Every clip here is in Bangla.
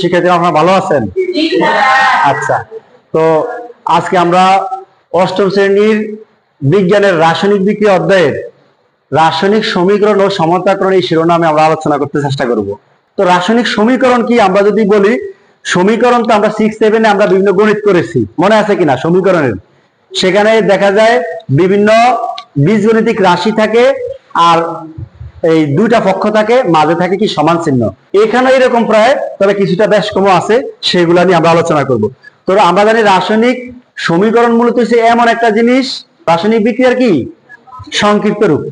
শিক্ষার্থী আপনারা ভালো আছেন? আচ্ছা তো আজকে আমরা অষ্টম শ্রেণির বিজ্ঞানের রাসায়নিক বিক্রিয়া অধ্যায়ের রাসায়নিক সমীকরণ ও সমতাকরণ এই শিরোনামে আমরা আলোচনা করতে চেষ্টা করব। তো রাসায়নিক সমীকরণ কি? আমরা যদি বলি, সমীকরণ তো আমরা সিক্স সেভেনে আমরা বিভিন্ন গণিত করেছি। মনে আছে কিনা? সমীকরণের। সেখানে দেখা যায় বিভিন্ন বীজগণিতিক রাশি থাকে আর এই দুইটা পক্ষ থাকে, মাঝে থাকে কি সমান চিহ্ন। এখানে এরকম প্রায়, তবে কিছুটা বেশ কম আছে, সেগুলা নিয়ে আমরা আলোচনা করব। তো আমরা জানি রাসায়নিক সমীকরণ মূলত হচ্ছে এমন একটা জিনিস, রাসায়নিক বিক্রিয়ার কি? সংক্ষিপ্ত রূপ।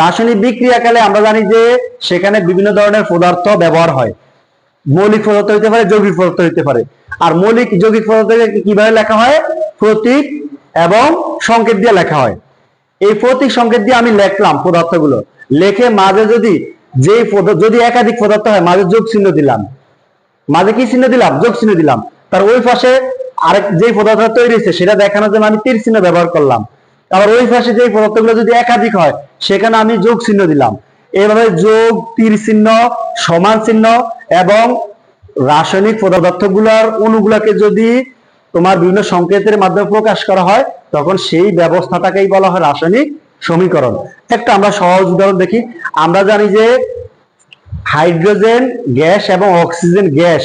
রাসায়নিক বিক্রিয়াকালে আমরা জানি যে সেখানে বিভিন্ন ধরনের পদার্থ ব্যবহার হয়। মৌলিক পদার্থ হইতে পারে, যৌগিক পদার্থ হইতে পারে। আর মৌলিক, যৌগিক পদার্থকে কীভাবে লেখা হয়? প্রতীক এবং সংকেত দিয়ে লেখা হয়। এই প্রতীক, সংকেত দিয়ে আমি লিখলাম পদার্থগুলো। লেখে মাঝে যদি যেই যদি একাধিক পদার্থ হয়, মাঝে যোগ চিহ্ন দিলাম। মাঝে কি চিহ্ন দিলাম? যোগ চিহ্ন দিলাম। তার ওই পাশে আরেক যেই পদার্থ তৈরি হয়েছে, সেটা দেখানোর জন্য আমি তীর চিহ্ন ব্যবহার করলাম। আবার ওই পাশে যেই পদার্থগুলো যদি একাধিক হয়, সেখানে আমি যোগ চিহ্ন দিলাম। এইভাবে যোগ, তীর চিহ্ন, সমান চিহ্ন এবং রাসায়নিক পদার্থগুলোর অণুগুলোকে যদি তোমার বিভিন্ন সংকেতের মাধ্যমে প্রকাশ করা হয়, তখন সেই ব্যবস্থাটাকেই বলা হয় রাসায়নিক সমীকরণ। একটা আমরা সহজ উদাহরণ দেখি। আমরা জানি যে হাইড্রোজেন, গ্যাস এবং অক্সিজেন গ্যাস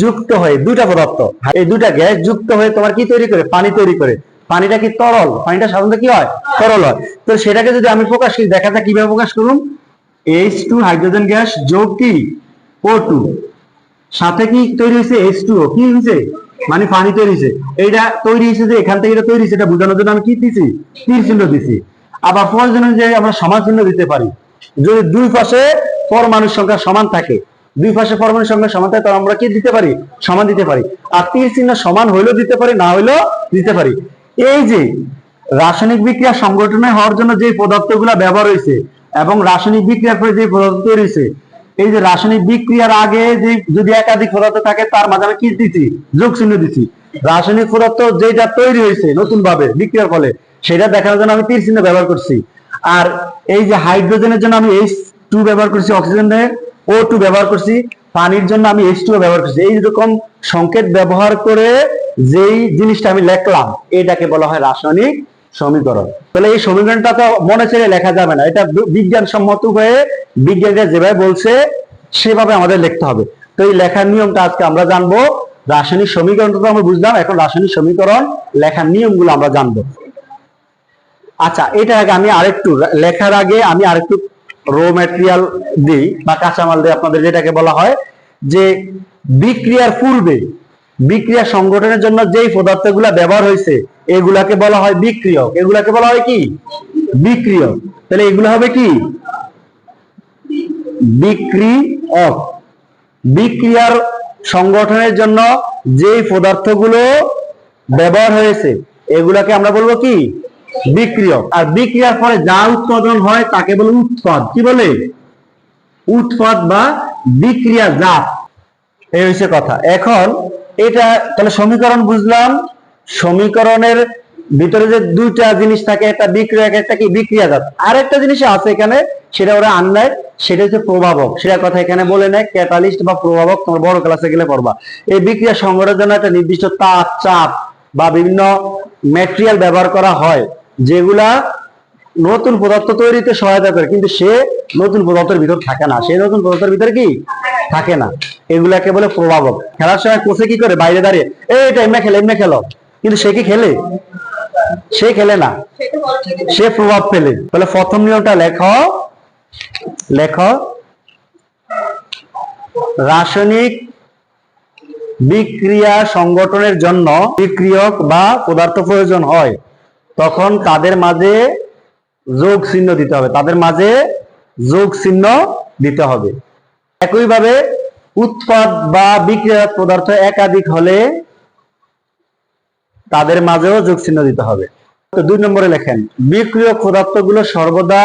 যুক্ত হয়ে দুইটা পদার্থ, এই দুইটা গ্যাস যুক্ত হয়ে তোমার কি তৈরি করে? পানি তৈরি করে। পানিটা কি তরল? পানিটা সাধারণত কি হয়? তরল হয়। তো সেটাকে যদি আমি প্রকাশ করি, দেখা দেখাটা কীভাবে প্রকাশ করুন। এইচ টু হাইড্রোজেন গ্যাস যোগ কি? ও টু সাথে কি তৈরি হয়েছে? এইচ টু কি হয়েছে? মানে পানি তৈরি হয়েছে। এইটা তৈরি হয়েছে যে এখান থেকে তৈরি হয়েছে, এটা বোঝানোর জন্য আমি কি দিছি? তীর চিহ্ন দিছি। আবার প্রয়োজন অনুযায়ী আমরা সমান চিহ্ন দিতে পারি। যদি দুই পাশে পরমাণুর সংখ্যা সমান থাকে, দুই পাশে পরমাণুর সংখ্যা সমান থাকে, তাহলে আমরা কি দিতে পারি? সমান দিতে পারি। আর তীর চিহ্ন সমান হইলেও দিতে পারি, না হইলেও দিতে পারি। এই যে রাসায়নিক বিক্রিয়া সংগঠনে হওয়ার জন্য যে পদার্থগুলো ব্যবহার হয়েছে এবং রাসায়নিক বিক্রিয়ার পরে যে পদার্থ তৈরি হয়েছে এই যে রাসায়নিক বিক্রিয়ার আগে যে যদি একাধিক পদার্থ থাকে, তার মাঝে আমি কি দিচ্ছি যোগ চিহ্ন দিচ্ছি রাসায়নিক পদার্থ যেটা তৈরি হয়েছে নতুন ভাবে বিক্রিয়ার ফলে, সেটা দেখানোর জন্য আমি তীর চিহ্ন ব্যবহার করছি। আর এই যে হাইড্রোজেনের জন্য আমি এইচ টু ব্যবহার করছি অক্সিজেনের ও টু ব্যবহার করছি, পানির জন্য আমি এইচ টু ব্যবহার করছি। এই রকম সংকেত ব্যবহার করে যেই জিনিসটা আমি লিখলাম, এটাকে বলা হয় রাসায়নিক সমীকরণ। তাহলে এই সমীকরণটা তো মনে ছেড়ে লেখা যাবে না। এটা বিজ্ঞানসম্মত হয়ে বিজ্ঞানীরা যেভাবে বলছে, সেভাবে আমাদের লিখতে হবে। তো এই লেখার নিয়মটা আজকে আমরা জানব। রাসায়নিক সমীকরণটা তো আমরা বুঝলাম, এখন রাসায়নিক সমীকরণ, লেখার নিয়মগুলো আমরা জানব। আচ্ছা এটা আগে আমি আরেকটু লেখার আগে আমি আরেকটু রো ম্যাটেরিয়াল দিই, বা কাঁচামাল দিই, আপনাদের যেটাকে বলা হয়, যে বিক্রিয়ার পূর্বে, বিক্রিয়া সংগঠনের জন্য যেই পদার্থগুলা ব্যবহার হয়েছে এগুলাকে বলা হয় বিক্রিয়ক। এগুলাকে বলা হয় কি? বিক্রিয়ক। তাহলে এগুলো হবে কি? বিক্রিয়ক। বিক্রিয়ার সংগঠনের জন্য যেই পদার্থগুলো ব্যবহার হয়েছে, এগুলাকে আমরা বলব কি? বিক্রিয়ক। আর বিক্রিয়ার ফলে যা উৎপাদন হয় তাকে বলে উৎপাদ। কি বলে? উৎপাদ বা বিক্রিয়া জাত এই হচ্ছে কথা। এখন এটা, তাহলে সমীকরণ বুঝলাম। সমীকরণের ভিতরে যে দুইটা জিনিস থাকে, একটা বিক্রিয়ক একটা কি বিক্রিয়াজাত আর একটা জিনিস আছে এখানে, সেটা ওরা আনলায় সেটা হচ্ছে প্রভাবক। সেটা কথা এখানে বলে নেয় ক্যাটালিস্ট বা প্রভাবক তোমার বড় ক্লাসে গেলে পড়বা। এই বিক্রিয়া সংগঠনের জন্য একটা নির্দিষ্ট তাপ, চাপ বা বিভিন্ন ম্যাটেরিয়াল ব্যবহার করা হয়, যেগুলা নতুন পদার্থ তৈরিতে সহায়তা করে, কিন্তু সে নতুন পদার্থের ভিতর থাকে না। সে নতুন পদার্থের ভিতরে কি? থাকে না। এগুলাকে বলে প্রভাবক। খেলার সময় কোচে কি করে? বাইরে দাঁড়িয়ে, এই এটা এমনি খেলো এমনি খেলো। কিন্তু সে কি খেলে? সে খেলে না। সে প্রভাব ফেলে। তাহলে প্রথম নিয়মটা লেখ। লেখ। রাসায়নিক বিক্রিয়া সংগঠনের জন্য বিক্রিয়ক বা পদার্থ প্রয়োজন হয়। তখন তাদের মাঝে যোগ চিহ্ন দিতে হবে। তাদের মাঝে যোগ চিহ্ন দিতে হবে। একইভাবে উৎপাদ বা বিক্রিয়া পদার্থ একাধিক হলে তাদের মাঝেও যোগ চিহ্ন দিতে হবে। তো দুই নম্বরে লেখেন, বিক্রিয় বিক্রিয়ক পদার্থগুলো সর্বদা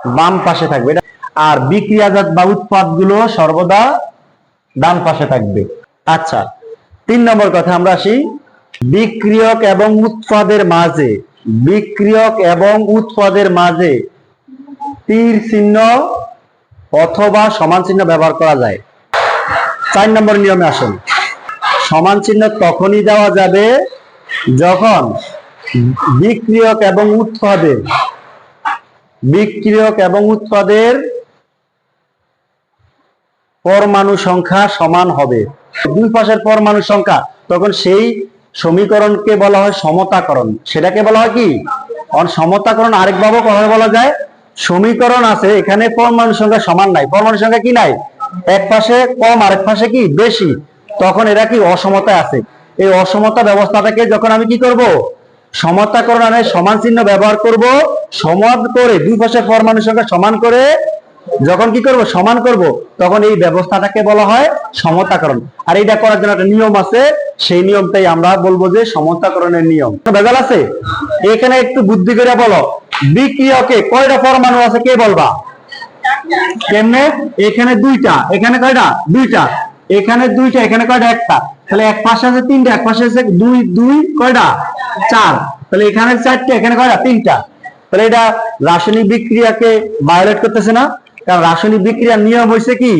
বাম পাশে থাকবে। আর বিক্রিয়াজাত বা উৎপাদগুলো সর্বদা ডান পাশে থাকবে। আচ্ছা তিন নম্বর কথা আমরা আসি, বিক্রিয়ক এবং উৎপাদের মাঝে, বিক্রিয়ক এবং উৎপাদের মাঝে তীর চিহ্ন অথবা সমান চিহ্ন ব্যবহার করা যায়। চার নম্বর নিয়মে আসেন। সমান চিহ্ন তখনই দেওয়া যাবে যখন বিক্রিয়ক এবং উৎপাদের, বিক্রিয়ক এবং উৎপাদের পরমাণু সংখ্যা সমান হবে। দুই পাশের পরমাণু সংখ্যা, তখন সেই সমীকরণকে বলা হয় সমতাকরণ। সেটাকে বলা হয় কি? সমতাকরণ আরেকভাবে কথা বলা যায়। সমীকরণ আছে, এখানে পরমাণু সংখ্যা সমান নাই। পরমাণু সংখ্যা কি নাই? এক পাশে কম, আরেক পাশে কি? বেশি। তখন এরা কি অসমতায় আছে? এই অসমতা ব্যবস্থাটাকে যখন আমি কি করব? সমতাকরণে সমান চিহ্ন ব্যবহার করব, সমান করে দুই পাশের পরমাণু সংখ্যা সমান করে যখন কি করব? সমান করব। তখন এই ব্যবস্থাটাকে বলা হয় সমতাকরণ। আর এটা করার জন্য একটা নিয়ম আছে, সেই নিয়মটাই আমরা বলব যে সমতাকরণের নিয়ম। বেজাল আছে? এখানে একটু বুদ্ধি করে বলো, বিক্রিয়কে কয়টা পরমাণু আছে? কে বলবা? কেমনে? এখানে দুইটা। এখানে কয়টা? দুইটা। এখানে দুইটা, এখানে কয়টা? একটা। তাহলে এক পাশে আছে তিনটা, এক পাশে আছে দুই দুই, কয়টা? চার। তাহলে এখানে চারটে, এখানে কয়টা? তিনটা। তাহলে এটা রাসায়নিক বিক্রিয়াকে ভায়োলেট করতেছে না। কারণ রাসায়নিক বিক্রিয়ার নিয়ম হয়েছে কি?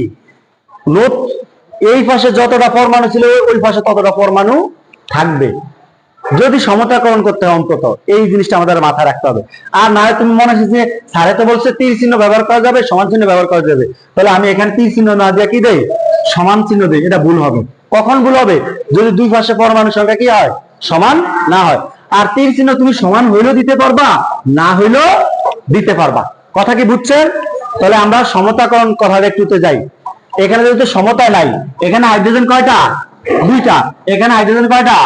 এই পাশে যতটা পরমাণু ছিল, ওই পাশে ততটা পরমাণু থাকবে। যদি সমতাকরণ করতে হয় অন্তত, এই জিনিসটা আমাদের মাথায় রাখতে হবে। আর না তুমি মনে হচ্ছে যে, স্যারে তো বলছে তীর চিহ্ন ব্যবহার করা যাবে, সমান চিহ্ন ব্যবহার করা যাবে। তাহলে আমি এখানে তীর চিহ্ন না দিয়ে কি দেই? সমান চিহ্ন দেই, এটা ভুল হবে। কখন ভুল হবে? যদি দুই পাশে পরমাণু সংখ্যা কি হয়? সমান না হয়। আর তীর চিহ্ন তুমি সমান হইলেও দিতে পারবা, না হইলেও দিতে পারবা। কথা কি বুঝছেন? তাহলে আমরা সমতাকরণ কথাটা একটুতে যাই। এখানে যেহেতু সমতায় নাই, এখানে হাইড্রোজেন কয়টা? দুইটা। এখানে হাইড্রোজেন কয়টা?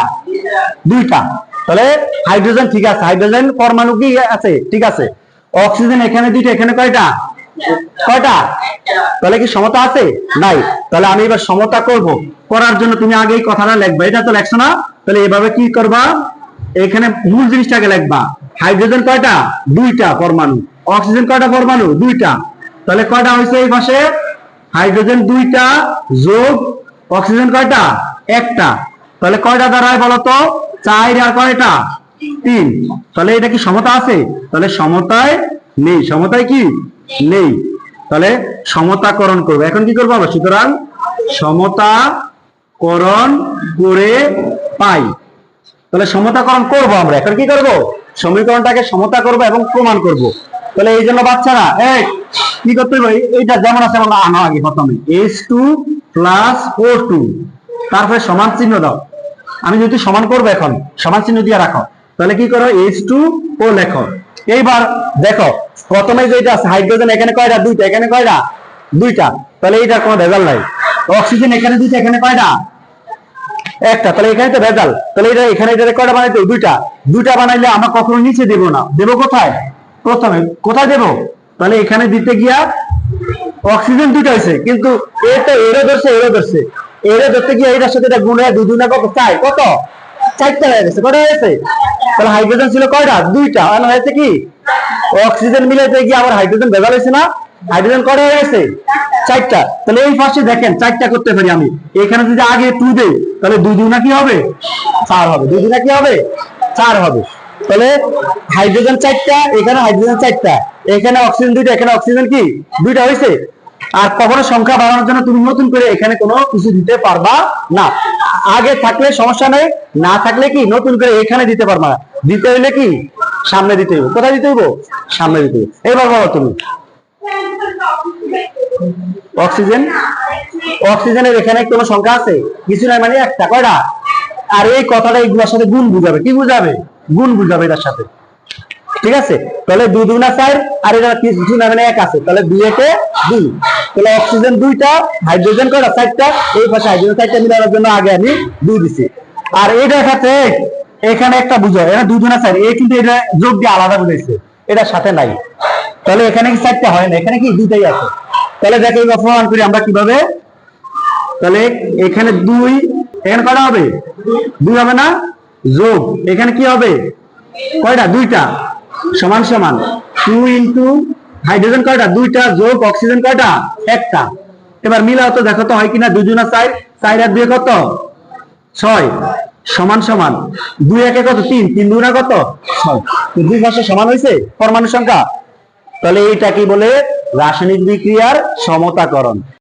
দুইটা। তাহলে হাইড্রোজেন ঠিক আছে। হাইড্রোজেন পরমাণু কি আছে? ঠিক আছে। অক্সিজেন এখানে দুইটা, এখানে কয়টা? কয়টা? তাহলে কি সমতা আছে? নাই। তাহলে আমি এবার সমতা করব। করার জন্য তুমি আগে কথাটা লিখবা। এটা তো লেখছো না? তাহলে এভাবে কি করবা? এখানে মূল জিনিসটাকে লিখবা। হাইড্রোজেন কয়টা? দুইটা পরমাণু। অক্সিজেন কয়টা পরমাণু? দুইটা। তাহলে কয়টা হয়েছে এই পাশে? হাইড্রোজেন দুইটা যোগ অক্সিজেন কয়টা? একটা। তাহলে কয়টা দাঁড়ায় বলতো? চার আর কয়টা? তিন। তাহলে এটা কি সমতা আছে? তাহলে সমতায় নেই। সমতায় কি? নেই। তাহলে সমতাকরণ করব। এখন কি করব আমরা? সুতরাং সমতাকরণ করে পাই। তাহলে সমতাকরণ করব আমরা। এখন কি করব? সমীকরণটাকে সমতা করব এবং প্রমাণ করব। তাহলে এই জন্য বাচ্চারা এক কি করতে হবে? এইটা যেমন আছে আমরা আনো আগে প্রথমে। H two plus O two তারপরে সমান চিহ্ন দাও। আমি যদি সমান করব এখন, সমান চিহ্ন দিয়ে রাখো। তাহলে কি করো? এইচ টু ও লেখো। এইবার দেখো, প্রথমে যেটা আছে হাইড্রোজেন এখানে কয়টা? দুইটা। এখানে কয়টা? দুইটা। তাহলে এইটার কোনো রেজাল্ট নাই। অক্সিজেন এখানে দুইটা, এখানে কয়টা? একটা। তাহলে এখানে তো ভেজাল। তাহলে এটা, এখানে এটা কয়টা বানাইতে? দুইটা। দুইটা বানাইলে আমরা কখনো নিচে দেব না। দেব কোথায়? প্রথমে, কোথায় দেব? তাহলে এখানে দিতে গিয়া অক্সিজেন দুইটা হয়েছে কিন্তু এটা এরো ধরছে এরো ধরছে। এরো ধরতে গিয়ে এটার সাথে এটা গুণে দুই দুই না কত? চাই কত? চারটা হয়ে গেছে, কটা হয়েছে তাহলে হাইড্রোজেন ছিল কয়টা? দুইটা, আর হয়েছে কি? অক্সিজেন মিলাইতে গিয়ে আবার হাইড্রোজেন ভেজাল হয়েছে না? হাইড্রোজেন কটা হয়ে গেছে? চারটা। তাহলে এই ফার্স্টে দেখেন, চারটা করতে পারি আমি। এখানে যদি আগে টু দেই, তাহলে দুই দুই কি হবে? চার হবে। দুই দুই কি হবে? চার হবে। তাহলে হাইড্রোজেন চারটা, এখানে হাইড্রোজেন চারটা, এখানে অক্সিজেন দুইটা, এখানে অক্সিজেন কি? দুইটা হয়েছে? আর কখনো সংখ্যা বাড়ানোর জন্য তুমি নতুন করে এখানে কোনো কিছু দিতে পারবা না। আগে থাকলে সমস্যা নেই, না থাকলে কি নতুন করে এখানে দিতে পারবা না। দিতে হইলে কি? সামনে দিতে হইব। কোথায় দিতে হইব? সামনে দিতে হইব। এবার বলো তুমি। অক্সিজেন? অক্সিজেনের এখানে কোনো সংখ্যা আছে? কিছু নাই মানে একটা, কয়টা? আর এই কথাটা এগুলোর সাথে গুণ বুঝাবে। কি বুঝাবে? গুণ বুঝাবে এটার সাথে। ঠিক আছে? তাহলে দুই না চার, আর এটা কিছু না মানে এক আছে। তাহলে দুই একে দুই। তাহলে অক্সিজেন দুইটা হাইড্রোজেন কয়টা? চারটা। এই পাশে হাইড্রোজেন চারটা মিলানোর জন্য আগে আমি দুই দিছি। আর এইটার সাথে এখানে একটা বুঝো এটা দুই না চার। এই কিন্তু এটা যোগ দিয়ে আলাদা বুঝাইছে। এটার সাথে নাই। তাহলে এখানে কি চারটা হয় না? এখানে কি দুইটাই আছে? তাহলে দেখো, এই প্রমাণ করি আমরা কীভাবে? তাহলে এখানে দুই, এখানে কয়টা হবে? দুই হবে না? যোগ। এখানে কি হবে? কয়টা? দুইটা। সমান সমান টু ইন্টু হাইড্রোজেন কয়টা? দুইটা যোগ অক্সিজেন কয়টা? একটা। এবার মিলাও তো, দেখো তো হয় কিনা দুজনা চার? চার আর দুই কত? ছয়। সমান সমান। দুই একে কত? তিন। তিন দুনা কত? ছয়। দুই পাশে সমান হয়েছে? পরমাণু সংখ্যা। তাহলে এইটা কি বলে? রাসায়নিক বিক্রিয়ার সমতাকরণ।